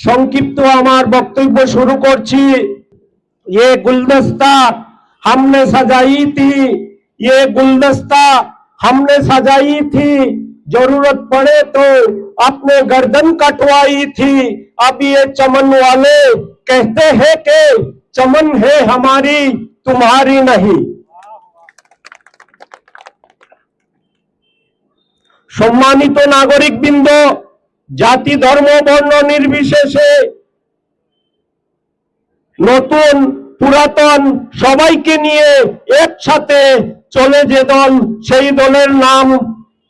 সংক্ষিপ্ত আমার বক্তব্য শুরু করছি ये गुलदस्ता हमने सजाई थी ये गुलदस्ता हमने सजाई थी जरूरत पड़े तो अपने गर्दन कटवाई थी अब ये चमन वाले कहते हैं कि चमन है हमारी तुम्हारी नहीं সম্মানিত নাগরিকবৃন্দ জাতি, ধর্ম, বর্ণ নির্বিশেষে নতুন, পুরাতন সবাইকে নিয়ে একসাথে চলে যে দল, সেই দলের নাম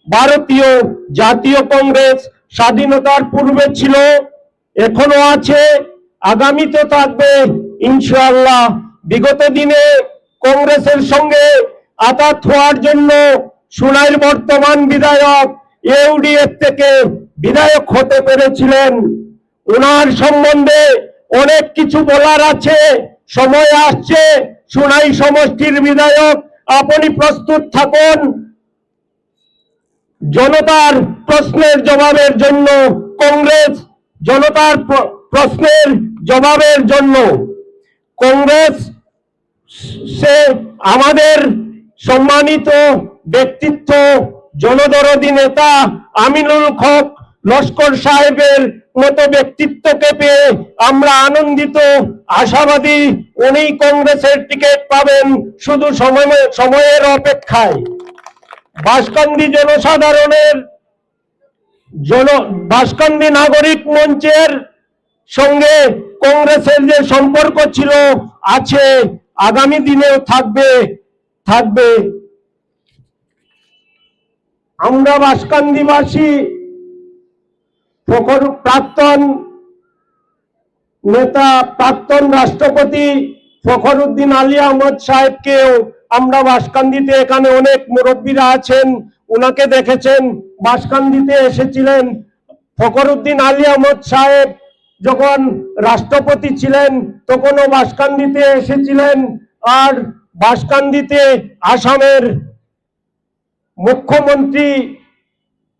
ভারতীয় জাতীয় কংগ্রেস স্বাধীনতার পূর্বে ছিল, এখনও আছে, আগামীতে থাকবে, ইনশাআল্লাহ। বিগত দিনে কংগ্রেসের সঙ্গে আতাত হওয়ার জন্য সুনাইর বর্তমান বিধায়ক ইউডিএফ থেকে বিধায়ক হতে পেরেছিলেন। ওনার সম্বন্ধে অনেক কিছু বলার আছে, সময় আসছে। সুনাই সমষ্টির বিধায়ক, আপনি প্রস্তুত থাকুন। জনতার প্রশ্নের জবাবের জন্য, কংগ্রেস জনতার প্রশ্নের জবাবের জন্য। কংগ্রেস সে আমাদের সম্মানিত ব্যক্তিত্ব, জনদরদি নেতা আমিনুল হক লস্কর সাহেবের মতো ব্যক্তিত্বকে পেয়ে আমরা আনন্দিত, আশাবাদী উনি কংগ্রেসের টিকিট পাবেন শুধু সময়, সময়ের অপেক্ষায়। বাসকান্দি জনসাধারণের, জন, বাসকান্দি নাগরিক মঞ্চের সঙ্গে কংগ্রেসের যে সম্পর্ক ছিল, আছে, আগামী দিনেও থাকবে থাকবে। আমরা বাসকান্দিবাসী প্রাক্তন নেতা, প্রাক্তন রাষ্ট্রপতি ফখরুদ্দিন আলী আহমদ সাহেবকেও আমরা বাসকান্দিতে এখানে অনেক মুরব্বীরা আছেন, উনাকে দেখেছেন, বাসকান্দিতে এসেছিলেন। ফখরুদ্দিন আলী আহমদ সাহেব যখন রাষ্ট্রপতি ছিলেন, তখনও বাসকান্দিতে এসেছিলেন আর বাসকান্দিতে আসামের মুখ্যমন্ত্রী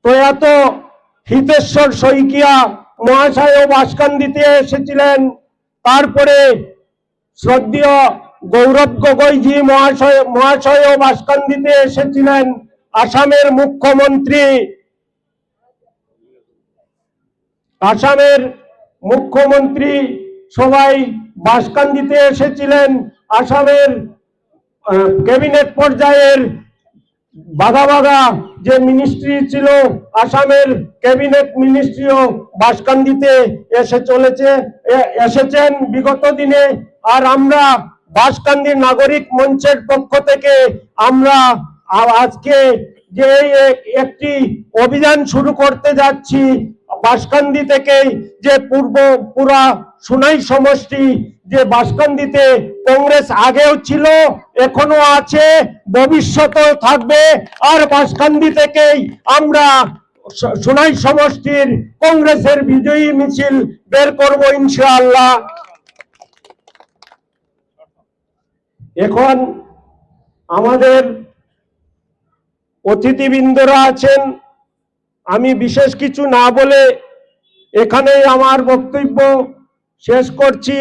প্রয়াত হিতেশ্বর শইকিয়া মহাশয়ও বাসকান্দিতে এসেছিলেন। তারপরে শ্রদ্ধেয় গৌরব গগৈজি মহাশয় মহাশয় মহাশয়ও বাসকান্দিতে এসেছিলেন আসামের মুখ্যমন্ত্রী। আসামের মুখ্যমন্ত্রী সবাই বাসকান্দিতে এসেছিলেন। আসামের ক্যাবিনেট পর্যায়ের বাঘা বাঘা যে মিনিস্ট্রি ছিল, আসামের ক্যাবিনেট মিনিস্ট্রিও বাসকান্দিতে এসে চলেছে এসেছেন বিগত দিনে। আর আমরা বাসকান্দি নাগরিক মঞ্চের পক্ষ থেকে আমরা আজকে যে এক- একটি অভিযান শুরু করতে যাচ্ছি, বাসকান্দি থেকে যে পূর্ব, পুরা সুনাই সমষ্টি যে বাসকান্দিতে কংগ্রেস আগেও ছিল, এখনও আছে, ভবিষ্যতেও থাকবে। আর বাসকান্দি থেকেই আমরা সুনাই সমষ্টির কংগ্রেসের বিজয়ী মিছিল বের করব ইনশাআল্লাহ। এখন আমাদের অতিথিবৃন্দরা আছেন। আমি বিশেষ কিছু না বলে এখানেই আমার বক্তব্য। শেষ করছি।